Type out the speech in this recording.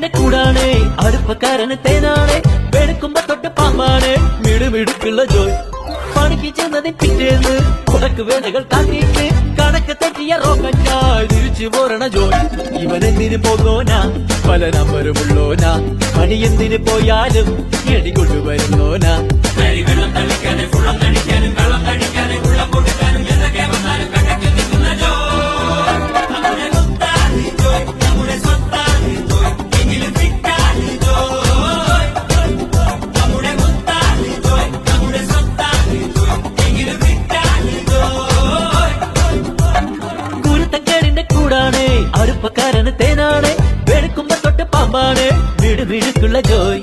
കുരുത്തക്കേടിന്റെ കൂടാണ്. അടുപ്പക്കാരന് തേനാണ്. വെളുക്കുമ്പോ തൊട്ട് പാമ്പാണ്. മിടുമിടുക്കുള്ള ജോയ്. പണിക്ക് ചെന്നതിൻ പിറ്റേന്ന് കുടക്ക് വേലകൾ താങ്ങിട്ട് കണക്ക് തെറ്റിയ റോക്കറ്റായി തിരിച്ചു പോരണ ജോയ്. ഇവൻ എന്തിനു പോകോനാ പല നമ്പരുമുള്ളോനാ. പണി എന്തിനു പോയാലും എടി കൊണ്ടുവരുന്നോനാ. കുരുത്തക്കേടിന്റെ കൂടാണ് അടുപ്പക്കാരന് തേനാണ് വെളുക്കുമ്പോ തൊട്ട് പാമ്പാണ് വീട് വീടുക്കുള്ള ജോയ്